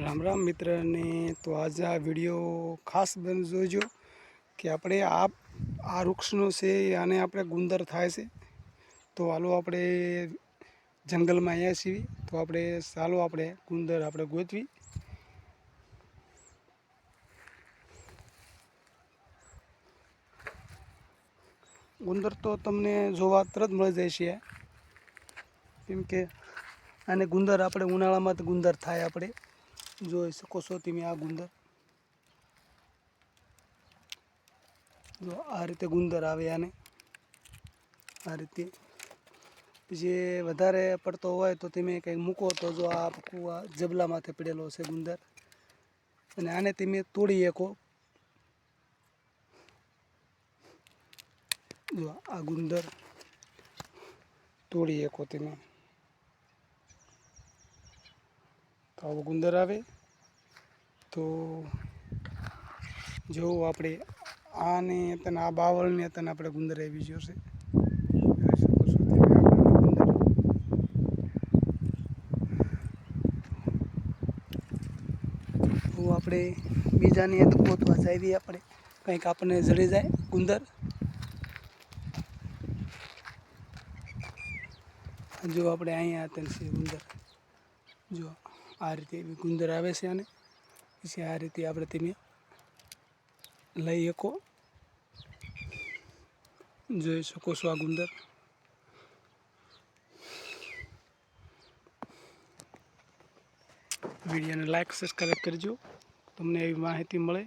રામ રામ મિત્રને, તો આજે આ વીડિયો ખાસ બન, જોજો કે આપણે આ આ વૃક્ષનો છે આને આપણે ગુંદર થાય છે. તો હાલો આપણે જંગલમાં આવ્યા છીએ. તો આપણે ચાલો આપણે ગુંદર આપણે ગોતવી. ગુંદર તો તમને જોવા તરત મળી જાય છે. કેમ કે આને ગુંદર આપણે ઉનાળામાં ગુંદર થાય આપણે. જોઈ શકો છો તમે આ ગુંદર. જો આ રીતે ગુંદર આવે આને. આ રીતે. જે વધારે પડતો હોય તો તમે કંઈક મૂકો તો જો આ કુવા જબલામાંથી પડેલો છે ગુંદર. અને આને તમે તોડી શકો. જો આ ગુંદર તોડી શકો તમે. તો આવો ગુંદર આવે, તો જો આપણે આને તને, આ બાવળને તને આપણે ગુંદર આવી શકો છો. આપણે બીજાની અંદર ગોતવા જઈએ આપણે. કંઈક આપણને જડી જાય ગુંદર. જો આપણે અહીંયા હતા ગુંદર. જો. આ રીતે એવી ગુંદર આવે છે અને પછી આ રીતે આપણે તેને લઈ શકો. જોઈ શકો છો આ ગુંદર. વિડીયોને લાઈક સબસ્ક્રાઈબ કરજો. તમને એવી માહિતી મળે.